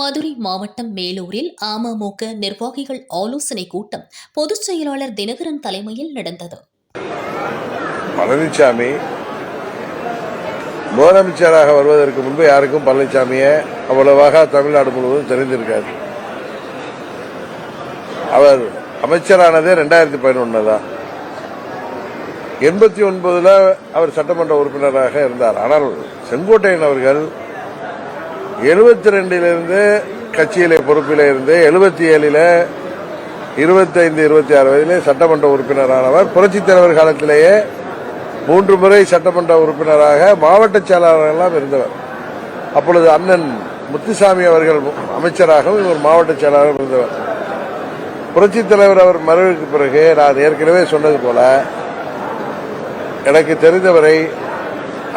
மதுரை மாவட்டம் மேலூரில் அமமுக நிர்வாகிகள் ஆலோசனை கூட்டம் பொதுச் செயலாளர் தினகரன் தலைமையில் நடந்தது. பழனிசாமி முதலமைச்சராக வருவதற்கு முன்பு யாருக்கும் பழனிசாமியை அவ்வளவாக தமிழ்நாடு முழுவதும் தெரிந்திருக்காது. அவர் அமைச்சரானதே ரெண்டாயிரத்தி பதினொன்னு தான். எண்பத்தி ஒன்பதுல அவர் சட்டமன்ற உறுப்பினராக இருந்தார். ஆனால் செங்கோட்டையன் அவர்கள் எழுபத்தி ரெண்டிலிருந்து கட்சியிலே பொறுப்பில் இருந்து எழுபத்தி ஏழில் இருபத்தைந்து இருபத்தி ஆறு வயதிலே சட்டமன்ற உறுப்பினரானவர். புரட்சித் தலைவர் காலத்திலேயே மூன்று முறை சட்டமன்ற உறுப்பினராக மாவட்ட செயலாளர்கள்லாம் இருந்தவர். அப்பொழுது அண்ணன் முத்துசாமி அவர்கள் அமைச்சராகவும் இவர் மாவட்ட செயலாளரும் இருந்தவர். புரட்சித் தலைவர் அவர் மறைவுக்கு பிறகு நான் ஏற்கனவே சொன்னது போல எனக்கு தெரிந்தவரை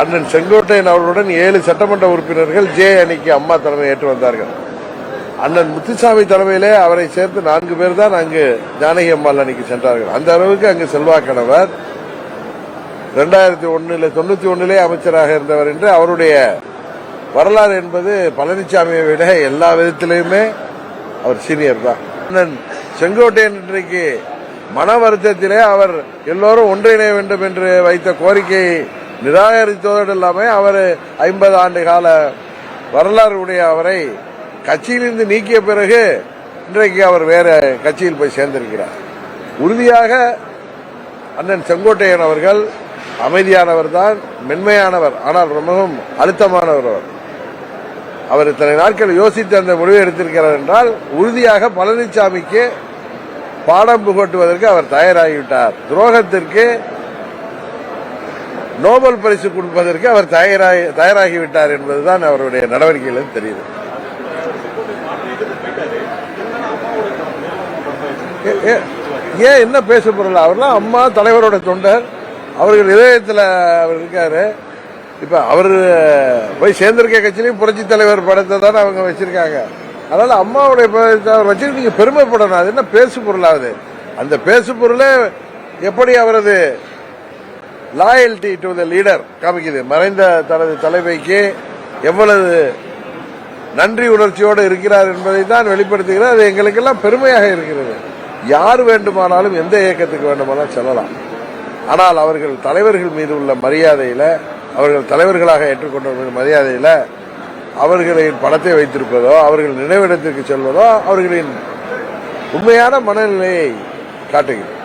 அண்ணன் செங்கோட்டையன் அவர்களுடன் ஏழு சட்டமன்ற உறுப்பினர்கள் ஜே அணிக்கு அம்மா தலைமை ஏற்று வந்தார்கள். அண்ணன் முத்துசாமி தலைமையிலே அவரை சேர்த்து நான்கு பேர் தான் அங்கு ஜானகி அம்மாள் அணிக்கு சென்றார்கள். அந்த அளவுக்கு அங்கு செல்வாக்கணவர் ரெண்டாயிரத்தி ஒன்னுல தொண்ணூத்தி ஒன்னிலே அமைச்சராக இருந்தவர் என்று அவருடைய வரலாறு என்பது பழனிசாமியை விட எல்லா விதத்திலையுமே அவர் சீனியர் தான். அண்ணன் செங்கோட்டையன் இன்றைக்கு மன வருத்தத்திலே அவர் எல்லோரும் ஒன்றிணைய வேண்டும் என்று வைத்த கோரிக்கையை நிராகரித்ததோடு இல்லாமல் அவர் ஐம்பது ஆண்டு கால வரலாறு உடைய அவரை கட்சியிலிருந்து நீக்கிய பிறகு இன்றைக்கு அவர் வேற கட்சியில் போய் சேர்ந்திருக்கிறார். உறுதியாக அண்ணன் செங்கோட்டையன் அவர்கள் அமைதியானவர் தான் மென்மையானவர் ஆனால் ரொம்பவும் அழுத்தமானவர் அவர். அவர் இத்தனை நாட்கள் யோசித்து அந்த முடிவை எடுத்திருக்கிறார் என்றால் உறுதியாக பழனிசாமிக்கு பாடம் புகட்டுவதற்கு அவர் தயாராகிவிட்டார். துரோகத்திற்கு நோபல் பரிசு கொடுப்பதற்கு அவர் தயாராகி தயாராகிவிட்டார் என்பதுதான் அவருடைய நடவடிக்கையிலிருந்து தெரியுது. ஏ- ஏன் என்ன பேச போறல? அவர்லாம் அம்மா தலைவரோட தொண்டர். அவர்கள் இதயத்தில் அவர் இருக்காரு. இப்ப அவர் போய் சேர்ந்திருக்க கட்சியிலையும் புரட்சி தலைவர் படத்தை தானே அவங்க வச்சிருக்காங்க. அதனால அம்மாவுடைய அவர் வச்சுட்டு நீங்க பெருமைப்படணும். அது என்ன பேசு பொருளாகுது அந்த பேசு பொருளே எப்படி அவரது லாயல்டி டு த லீடர் காமிக்குது. மறைந்த தனது தலைமைக்கு எவ்வளவு நன்றி உணர்ச்சியோடு இருக்கிறார் என்பதை தான் வெளிப்படுத்துகிறார். அது எங்களுக்கெல்லாம் பெருமையாக இருக்கிறது. யார் வேண்டுமானாலும் எந்த இயக்கத்துக்கு வேண்டுமானாலும் செல்லலாம். ஆனால் அவர்கள் தலைவர்கள் மீது உள்ள மரியாதையில் அவர்கள் தலைவர்களாக ஏற்றுக்கொண்ட மரியாதையில் அவர்களின் படத்தை வைத்திருப்பதோ அவர்கள் நினைவிடத்திற்கு செல்வதோ அவர்களின் உண்மையான மனநிலையை காட்டுகிறது.